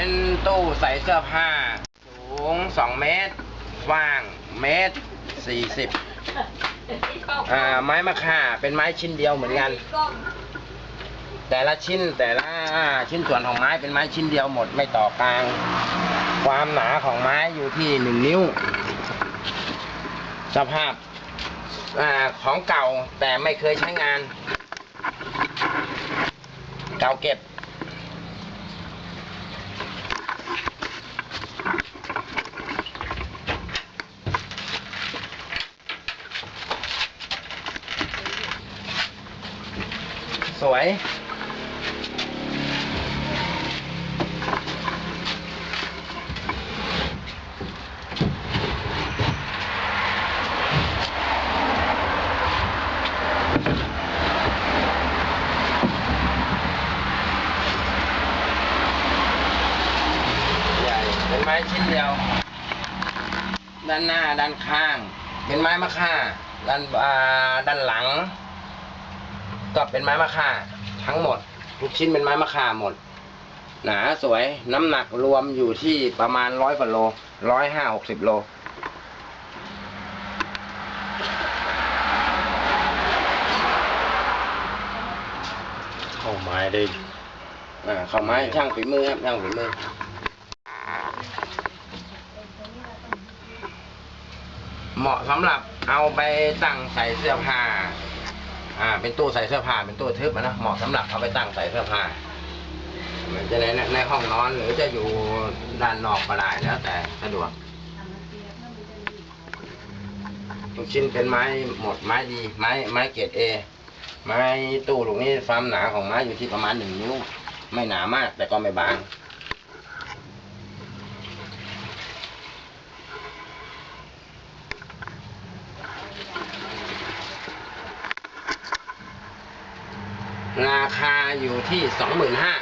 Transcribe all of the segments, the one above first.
เป็นตู้ใส่เสื้อผ้า สูง 2 เมตรกว้าง เมตร 40อ่าไม้มะค่าเป็นไม้ชิ้นเดียวเหมือนกัน แต่ละชิ้นแต่ละชิ้นส่วนของไม้เป็นไม้ชิ้นเดียวหมดไม่ต่อกลาง ความหนาของไม้อยู่ที่หนึ่งนิ้ว สภาพอาของเก่าแต่ไม่เคยใช้งาน เก่าเก็บ สวย ใหญ่ เป็นไม้ชิ้นเดียว ด้านหน้าด้านข้าง เป็นไม้มะค่า ด้านอ่าด้านหลัง ก็เป็นไม้มะค่าทั้งหมด ทุกชิ้นเป็นไม้มะค่าหมด หนาสวยน้ำหนักรวมอยู่ที่ประมาณร้อยกว่าโลร้อยห้าหกสิบโลเข้าไม้ได้อ่าเข้าไม้ช่างฝีมือครับช่างฝีมือเหมาะสำหรับเอาไปตั้งใส่เสื้อผ้า อ่า เป็นตู้ใส่เสื้อผ้า เป็นตู้ทึบอะนะ เหมาะสำหรับเอาไปตั้งใส่เสื้อผ้ามันจะในในห้องนอนหรือจะอยู่ด้านนอกก็ได้แล้ว แต่สะดวกทุกชิ้นเป็นไม้หมดไม้ดี ไม้ไม้เกรดเอ ไม้ตู้ลูกนี้ความหนาของไม้อยู่ที่ประมาณหนึ่งนิ้ว ไม่หนามากแต่ก็ไม่บาง ราคาอยู่ที่สองหมื่นห้า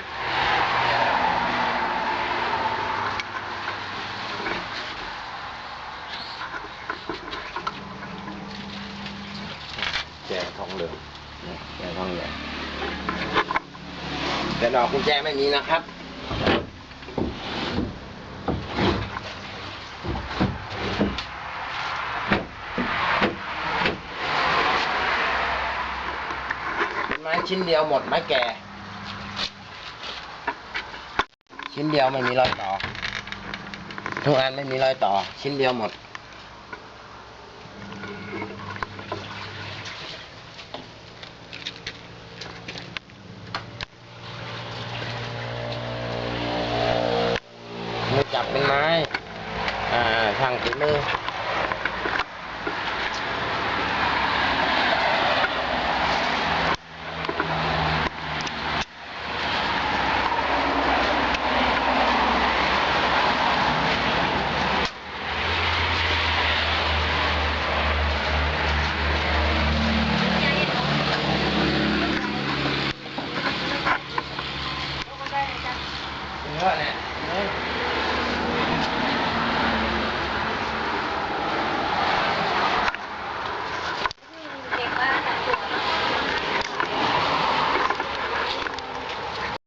แจกทองเหลืองแกทองเหลืองแต่ดอกกุญแจไม่มีนะครับ ไม้ชิ้นเดียวหมดไม้แก่ ชิ้นเดียวไม่มีรอยต่อ ทุกอันไม่มีรอยต่อ ชิ้นเดียวหมด มือจับเป็นไม้ อ่าช่างฝีมือ やばいね。